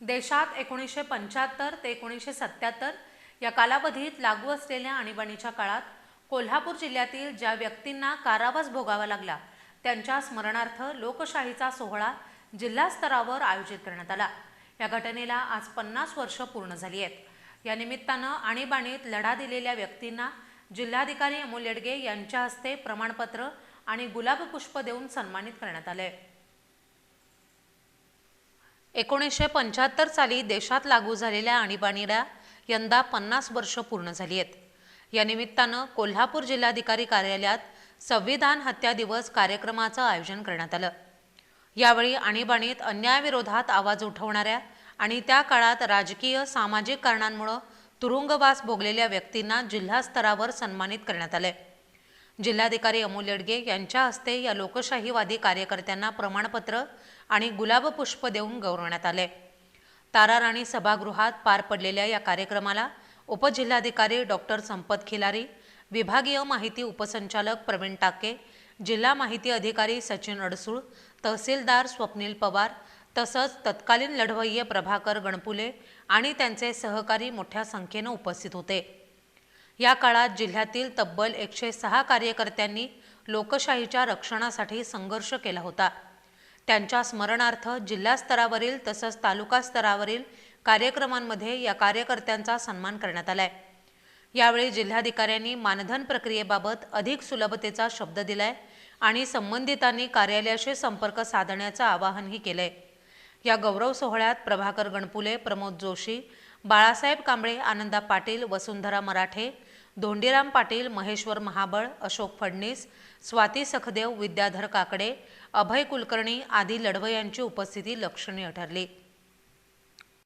देशात एकोणीसशे पंच्याहत्तर ते एकोणीसशे सत्याहत्तर या कालावधीत लागू असलेल्या आणीबाणीच्या काळात कोल्हापूर जिल्ह्यातील ज्या व्यक्तींना कारावास भोगावा लागला त्यांच्या स्मरणार्थ लोकशाहीचा सोहळा जिल्हा स्तरावर आयोजित करण्यात आला. या घटनेला आज पन्नास वर्ष पूर्ण झाली आहेत. या निमित्तानं आणीबाणीत लढा दिलेल्या व्यक्तींना जिल्हाधिकारी अमोल येडगे यांच्या हस्ते प्रमाणपत्र आणि गुलाब पुष्प देऊन सन्मानित करण्यात आले एकोणीसशे पंच्याहत्तर साली देशात लागू झालेल्या आणीबाणीला यंदा पन्नास वर्ष पूर्ण झाली आहेत. या निमित्तानं कोल्हापूर जिल्हाधिकारी कार्यालयात संविधान हत्या दिवस कार्यक्रमाचं आयोजन करण्यात आलं. यावेळी आणीबाणीत अन्यायाविरोधात आवाज उठवणाऱ्या आणि त्या काळात राजकीय सामाजिक कारणांमुळं तुरुंगवास भोगलेल्या व्यक्तींना जिल्हा स्तरावर सन्मानित करण्यात आले जिल्हाधिकारी अमोल येडगे यांच्या हस्ते या लोकशाहीवादी कार्यकर्त्यांना प्रमाणपत्र आणि गुलाब पुष्प देऊन गौरवण्यात आले. ताराराणी सभागृहात पार पडलेल्या या कार्यक्रमाला उपजिल्हाधिकारी डॉक्टर संपत खिलारी विभागीय माहिती उपसंचालक प्रवीण टाके जिल्हा माहिती अधिकारी सचिन अडसूळ तहसीलदार स्वप्नील पवार तसंच तत्कालीन लढवय्ये प्रभाकर गणपुले आणि त्यांचे सहकारी मोठ्या संख्येनं उपस्थित होते. या काळात जिल्ह्यातील तब्बल एकशे सहा कार्यकर्त्यांनी लोकशाहीच्या रक्षणासाठी संघर्ष केला होता. त्यांच्या स्मरणार्थ जिल्हा स्तरावरील तसंच तालुका स्तरावरील कार्यक्रमांमध्ये या कार्यकर्त्यांचा सन्मान करण्यात आलाय. यावेळी जिल्हाधिकाऱ्यांनी मानधन प्रक्रियेबाबत अधिक सुलभतेचा शब्द दिलाय आणि संबंधितांनी कार्यालयाशी संपर्क साधण्याचं आवाहनही केलंय. या गौरव सोहळ्यात प्रभाकर गणपुले प्रमोद जोशी बाळासाहेब कांबळे आनंदा पाटील वसुंधरा मराठे धोंडीराम पाटील महेश्वर महाबळ अशोक फडणीस स्वाती सखदेव विद्याधर काकडे अभय कुलकर्णी आदी लढवयांची उपस्थिती लक्षणीय ठरली.